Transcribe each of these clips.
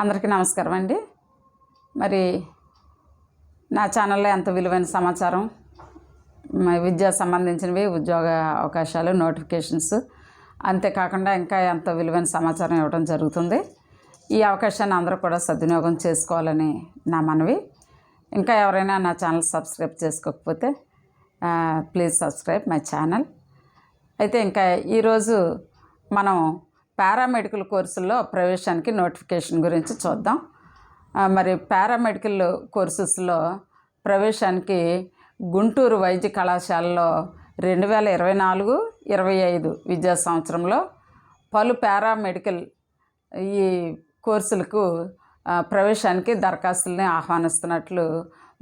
అందరికీ నమస్కారం అండి. మరి నా ఛానల్లో ఎంత విలువైన సమాచారం? విద్య విద్యా సంబంధించినవి ఉద్యోగ అవకాశాలు నోటిఫికేషన్స్ అంతేకాకుండా ఇంకా ఎంత విలువైన సమాచారం ఇవ్వడం జరుగుతుంది. ఈ అవకాశాన్ని అందరూ కూడా సద్వినియోగం చేసుకోవాలని నా మనవి. ఇంకా ఎవరైనా నా ఛానల్ సబ్స్క్రైబ్ చేసుకోకపోతే ప్లీజ్ సబ్స్క్రైబ్ మై ఛానల్. అయితే ఇంకా ఈరోజు మనం పారామెడికల్ కోర్సుల్లో ప్రవేశానికి నోటిఫికేషన్ గురించి చూద్దాం. మరి పారామెడికల్ కోర్సెస్లో ప్రవేశానికి గుంటూరు వైద్య కళాశాలలో రెండు వేల ఇరవై నాలుగు ఇరవై ఐదు విద్యా సంవత్సరంలో పలు పారామెడికల్ ఈ కోర్సులకు ప్రవేశానికి దరఖాస్తుల్ని ఆహ్వానిస్తున్నట్లు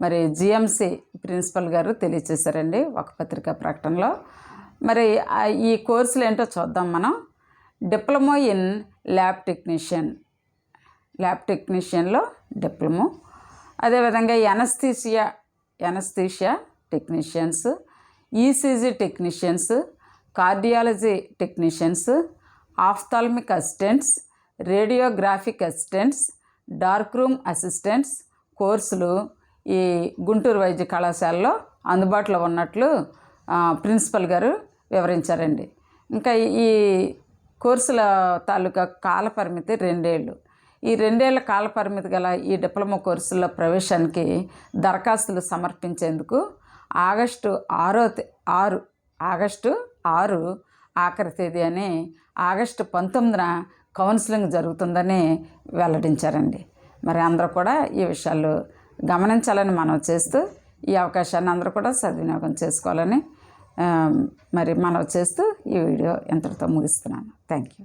మరి జిఎంసి ప్రిన్సిపల్ గారు తెలియచేశారండి ఒక పత్రికా ప్రకటనలో. మరి ఈ కోర్సులు ఏంటో చూద్దాం మనం. Diploma in lab technician. Lab టెక్నీషియన్లో diploma. అదేవిధంగా anaesthesia anaesthesia technicians ECG technicians cardiology technicians ophthalmic assistants radiographic assistants dark room assistants కోర్సులు ఈ గుంటూరు వైద్య కళాశాలలో అందుబాటులో ఉన్నట్లు ప్రిన్సిపల్ గారు వివరించారండి. ఇంకా ఈ కోర్సుల తాలూకా కాలపరిమితి రెండేళ్ళు. ఈ రెండేళ్ళ కాలపరిమితి గల ఈ డిప్లొమా కోర్సుల్లో ప్రవేశానికి దరఖాస్తులు సమర్పించేందుకు ఆగస్టు ఆరో ఆరు ఆగస్టు ఆరు ఆఖరి తేదీ అని ఆగస్టు పంతొమ్మిదిన కౌన్సిలింగ్ జరుగుతుందని వెల్లడించారండి. మరి అందరూ కూడా ఈ విషయాలు గమనించాలని మనం చేస్తూ ఈ అవకాశాన్ని అందరూ కూడా సద్వినియోగం చేసుకోవాలని మరి మనం చేస్తూ ఈ వీడియో ఇంతటితో ముగిస్తున్నాను. Thank you